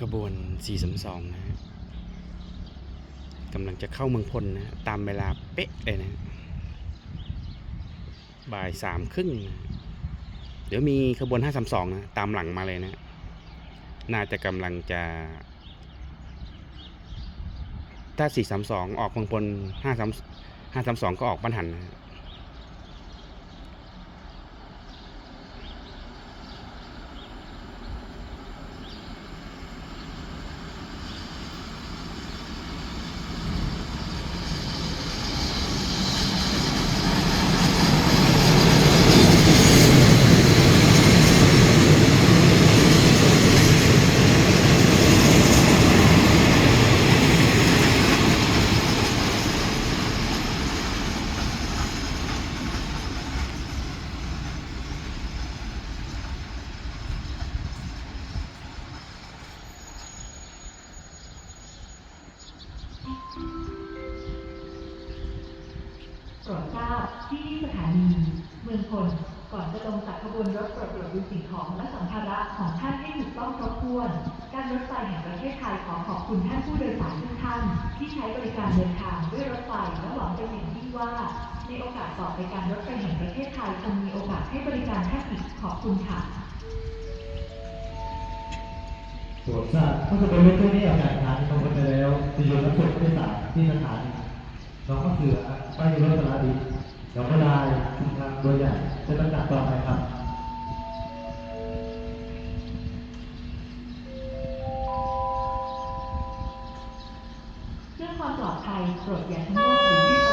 ขบวน 432 นะฮะกำลังจะเข้าเมืองพลนะตามเวลาเป๊ะเลยนะ บ่ายสามครึ่งนะเดี๋ยวมีขบวน 532 นะ ตามหลังมาเลยนะ น่าจะกำลังจะ ถ้า 432 ออกเมืองพล 53 532ก็ออกบ้านหันนะ รดทราบที่นี่สถานีเมืองพลก่อนจะลงจากขบวนรถตรวจตรวจดูสิ่งของและสัมภาระของท่านให้ถูกต้องครบถ้วน การรถไฟแห่งประเทศไทยขอขอบคุณท่านผู้โดยสารทุกท่าน ที่ใช้บริการเดินทางด้วยรถไฟและหวังเป็นอย่างยิ่งว่า ในโอกาสต่อไปการรถไฟแห่งประเทศไทยจะมีโอกาสให้บริการท่านอีกขอบคุณค่ะโปรดทราบถ้าจะเป็นรถตู้นี้ออกจากสถานีตำรวจไปแล้วจะอยู่รับส่งผู้โดยสารที่สถานี น้องข้เสือป้ายยุรสารดีน้องก็ได้ทุกทางโดยใหญ่จะตั้งหนักต่อไปครับเรื่องความปลอดภัยโปรดอย่าทิ้งสีที่